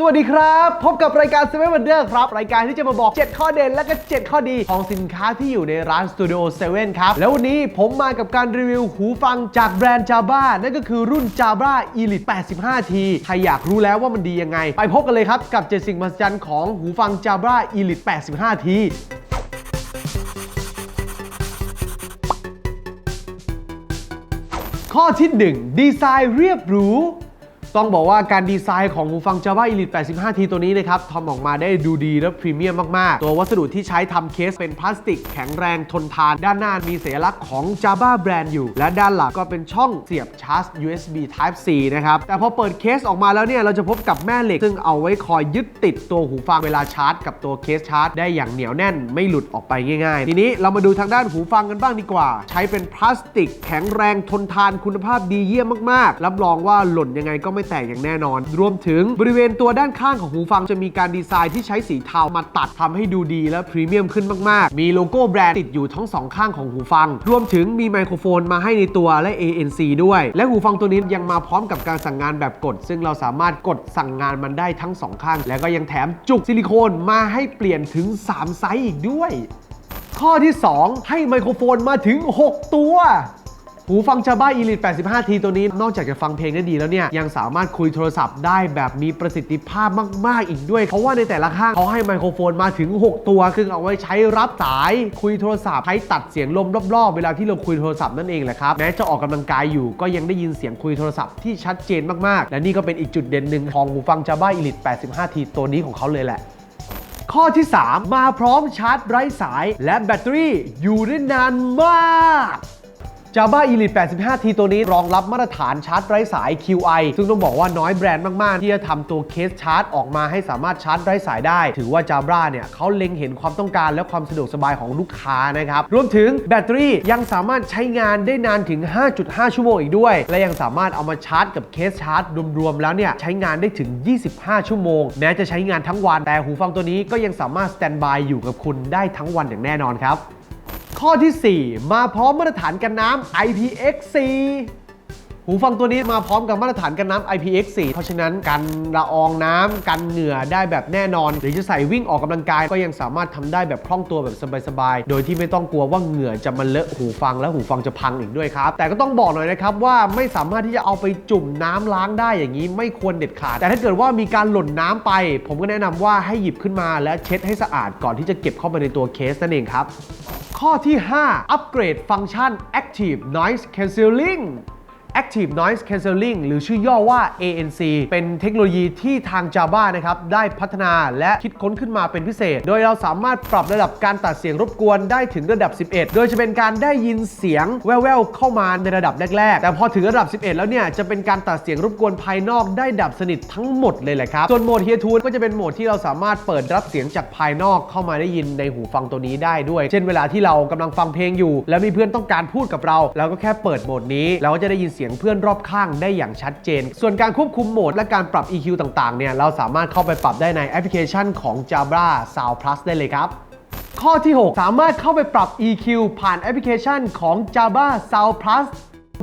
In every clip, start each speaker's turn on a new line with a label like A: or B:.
A: สวัสดีครับ พบกับรายการ Seven Wonder ครับ รายการที่จะมาบอก 7 ข้อเด่นและก็ 7 ข้อดีของสินค้าที่อยู่ในร้าน Studio 7 ครับ แล้ววันนี้ผมมากับการรีวิวหูฟังจากแบรนด์ Jabra นั่นก็คือรุ่น Jabra Elite 85T ใครอยากรู้แล้วว่ามันดียังไง ไปพบกันเลยครับ กับ 7 สิ่งมหัศจรรย์ของหูฟัง Jabra Elite 85T ข้อที่ 1 ดีไซน์เรียบหรู ต้องบอกว่าการดีไซน์ของหูฟัง Java Elite 85T ตัวนี้นะครับทำออกมาได้ดูดีและพรีเมียมมาก ๆ ตัววัสดุที่ใช้ทำเคสเป็นพลาสติกแข็งแรงทนทาน ด้านหน้ามีสัญลักษณ์ของ Java แบรนด์อยู่ และด้านหลังก็เป็นช่องเสียบชาร์จ USB Type C นะครับ แต่พอเปิดเคสออกมาแล้วเนี่ย เราจะพบกับแม่เหล็ก ซึ่งเอาไว้คอยยึดติดตัวหูฟังเวลาชาร์จ กับตัวเคสชาร์จ ได้อย่างเหนียวแน่นไม่หลุดออกไปง่าย ๆ ทีนี้เรามาดูทางด้านหูฟังกันบ้างดีกว่า ใช้เป็นพลาสติกแข็งแรงทนทานคุณภาพดีเยี่ยมมากๆ รับรองว่าหล่นยังไงก็ไม่แตกอย่างแน่นอน รวมถึงบริเวณตัวด้านข้างของหูฟังจะมีการดีไซน์ที่ใช้สีเทามาตัดทำให้ดูดีและพรีเมียมขึ้นมาก ๆ มีโลโก้แบรนด์ติดอยู่ทั้งสองข้างของหูฟัง รวมถึงมีไมโครโฟนมาให้ในตัวและ ANC ด้วย และหูฟังตัวนี้ยังมาพร้อมกับการสั่งงานแบบกด ซึ่งเราสามารถกดสั่งงานมันได้ทั้งสองข้าง แล้วก็ยังแถมจุกซิลิโคนมาให้เปลี่ยนถึง 3 ไซส์อีกด้วย ข้อที่ 2 ให้ไมโครโฟนมาถึง 6 ตัว หูฟัง Jabra Elite 85T ตัวนี้นอกจากจะฟังเพลงได้ดีแล้วเนี่ย ยังสามารถคุยโทรศัพท์ได้แบบมีประสิทธิภาพมาก ๆ อีกด้วย เพราะว่าในแต่ละข้างเขาให้ไมโครโฟนมาถึง 6 ตัวคือเอาไว้ใช้รับสาย คุยโทรศัพท์ใช้ตัดเสียงลมรอบ ๆ เวลาที่เราคุยโทรศัพท์นั่นเองแหละครับ แม้จะออกกำลังกายอยู่ก็ยังได้ยินเสียงคุยโทรศัพท์ที่ชัดเจนมาก ๆ และนี่ก็เป็นอีกจุดเด่นหนึ่งของหูฟัง Jabra Elite 85T ตัวนี้ของเขาเลยแหละข้อที่ 3 มาพร้อมชาร์จไร้สาย และแบตเตอรี่อยู่ได้นานมาก Java Elite 85T ตัวนี้รองรับมาตรฐานชาร์จไร้สาย QI ซึ่งต้องบอกว่าน้อยแบรนด์มาก ๆ ที่จะทำตัวเคสชาร์จออกมาให้สามารถชาร์จไร้สายได้ ถือว่า Jabra เนี่ยเขาเล็งเห็นความต้องการและความสะดวกสบายของลูกค้านะครับ รวมถึงแบตเตอรี่ยังสามารถใช้งานได้นานถึง 5.5 ชั่วโมงอีกด้วย และยังสามารถเอามาชาร์จกับเคสชาร์จรวม ๆ แล้วเนี่ยใช้งานได้ถึง 25 ชั่วโมง แม้จะใช้งานทั้งวันแต่หูฟังตัวนี้ก็ยังสามารถสแตนบายอยู่กับคุณได้ทั้งวันอย่างแน่นอนครับ ข้อที่ 4 มาพร้อมมาตรฐานกันน้ำ IPX4 หูฟังตัวนี้มาพร้อมกับมาตรฐานกันน้ำ IPX4 เพราะฉะนั้นกันละอองน้ำกันเหงื่อได้แบบแน่นอน หรือจะใส่วิ่งออกกำลังกาย ก็ยังสามารถทำได้แบบคล่องตัวแบบสบายๆ โดยที่ไม่ต้องกลัวว่าเหงื่อจะมาเลอะหูฟังและหูฟังจะพังอีกด้วยครับ แต่ก็ต้องบอกหน่อยนะครับว่าไม่สามารถที่จะเอาไปจุ่มน้ำล้างได้อย่างนี้ไม่ควรเด็ดขาด แต่ถ้าเกิดว่ามีการหล่นน้ำไป ผมก็แนะนำว่าให้หยิบขึ้นมาและเช็ดให้สะอาดก่อนที่จะเก็บเข้าไปในตัวเคสนั่นเองครับ ข้อที่ 5 อัปเกรดฟังก์ชัน Active Noise Cancelling Active Noise Cancelling หรือชื่อย่อว่า ANC เป็นเทคโนโลยีที่ทาง Java นะครับ ได้พัฒนาและคิดค้นขึ้นมาเป็นพิเศษ โดยเราสามารถปรับระดับการตัดเสียงรบกวนได้ถึงระดับ 11 โดยจะเป็นการได้ยินเสียงแว่วๆ เข้ามาในระดับแรก ๆ แต่พอถึงระดับ 11 แล้วเนี่ย จะเป็นการตัดเสียงรบกวนภายนอกได้ดับสนิททั้งหมดเลยแหละครับ ส่วนโหมด Hear Tune ก็จะเป็นโหมดที่เราสามารถเปิดรับเสียงจากภายนอกเข้ามาได้ยินในหูฟังตัวนี้ได้ด้วย เช่นเวลาที่เรากำลังฟังเพลงอยู่ แล้วมีเพื่อนต้องการพูดกับเราเราก็แค่เปิดโหมดนี้เราก็จะได้ยินเสียงเพื่อนรอบข้างได้อย่างชัดเจน ส่วนการควบคุมโหมดและการปรับ EQ ต่างๆ เนี่ย เราสามารถเข้าไปปรับได้ในแอปพลิเคชันของ Jabra Sound Plus ได้เลยครับข้อที่ 6 สามารถเข้าไปปรับ EQ ผ่านแอปพลิเคชันของ Jabra Sound Plus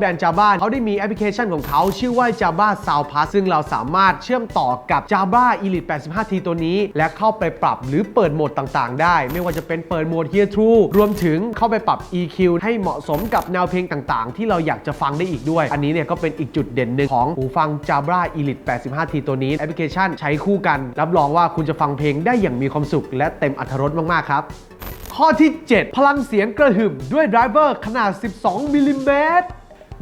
A: แบรนด์ Jabra เขาได้มีแอปพลิเคชันของเขาชื่อว่า Jabra Sound Plus ซึ่งเราสามารถเชื่อมต่อกับ Jabra Elite 85T ตัวนี้ และเข้าไปปรับหรือเปิดโหมดต่างๆ ได้ ไม่ว่าจะเป็นเปิดโหมด Hear True รวมถึงเข้าไปปรับ EQ ให้เหมาะสมกับแนวเพลงต่างๆ ที่เราอยากจะฟังได้อีกด้วย อันนี้เนี่ยก็เป็นอีกจุดเด่นหนึ่งของหูฟัง Jabra Elite 85T ตัวนี้แอปพลิเคชันใช้คู่กัน รับรองว่าคุณจะฟังเพลงได้อย่างมีความสุข และเต็มอรรถรสมาก ๆ ครับข้อที่ 7 พลังเสียงกระหึ่มด้วยไดรเวอร์ขนาด 12 มิลลิเมตร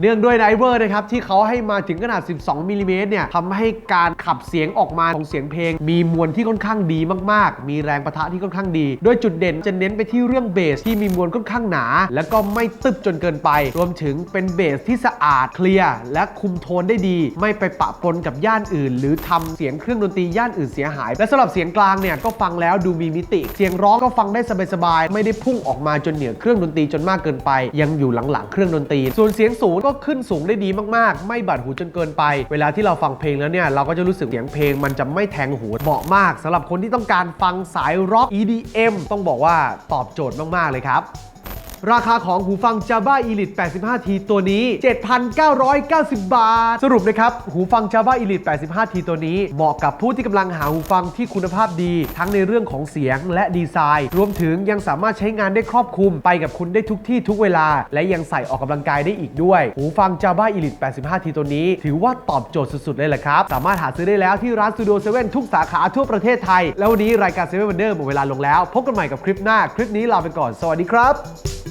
A: เนื่องด้วยไดรเวอร์นะครับที่เขาให้มาถึงขนาด 12มิลลิเมตรเนี่ยทำให้การขับเสียงออกมาของเสียงเพลง มีมวลที่ค่อนข้างดีมากๆ มีแรงประทะที่ค่อนข้างดี โดยจุดเด่นจะเน้นไปที่เรื่องเบสที่มีมวลค่อนข้างหนา แล้วก็ไม่ตึบจนเกินไป รวมถึงเป็นเบสที่สะอาดเคลียร์และคุมโทนได้ดี ไม่ไปปะปนกับย่านอื่น หรือทำเสียงเครื่องดนตรีย่านอื่นเสียหาย และสำหรับเสียงกลางเนี่ยก็ฟังแล้วดูมีมิติ เสียงร้องก็ฟังได้สบายๆไม่ได้พุ่งออกมาจนเหนือเครื่องดนตรีจนมากเกินไป ยังอยู่หลังๆเครื่องดนตรี ส่วนเสียงสูงก็ก็ขึ้นสูงได้ดีมากๆ ไม่บาดหูจนเกินไป เวลาที่เราฟังเพลงแล้วเนี่ยเราก็จะรู้สึกเสียงเพลงมันจะไม่แทงหูเหมาะมากสำหรับคนที่ต้องการฟังสายร็อก EDM ต้องบอกว่าตอบโจทย์มากๆเลยครับ ราคาของหูฟัง Java Elite 85T ตัวนี้ 7,990 บาท สรุปนะครับ หูฟัง Java Elite 85T ตัวนี้ เหมาะกับผู้ที่กำลังหาหูฟังที่คุณภาพดี ทั้งในเรื่องของเสียงและดีไซน์ รวมถึงยังสามารถใช้งานได้ครอบคลุม ไปกับคุณได้ทุกที่ทุกเวลา และยังใส่ออกกำลังกายได้อีกด้วย หูฟัง Java Elite 85T ตัวนี้ ถือว่าตอบโจทย์สุดๆ เลยแหละครับ สามารถหาซื้อได้แล้วที่ร้าน Studio 7ทุกสาขาทั่วประเทศไทย แล้ววันนี้รายการ7 Wonder หมดเวลาลงแล้ว พบกันใหม่กับคลิปหน้า คลิปนี้ลาไปก่อน สวัสดีครับ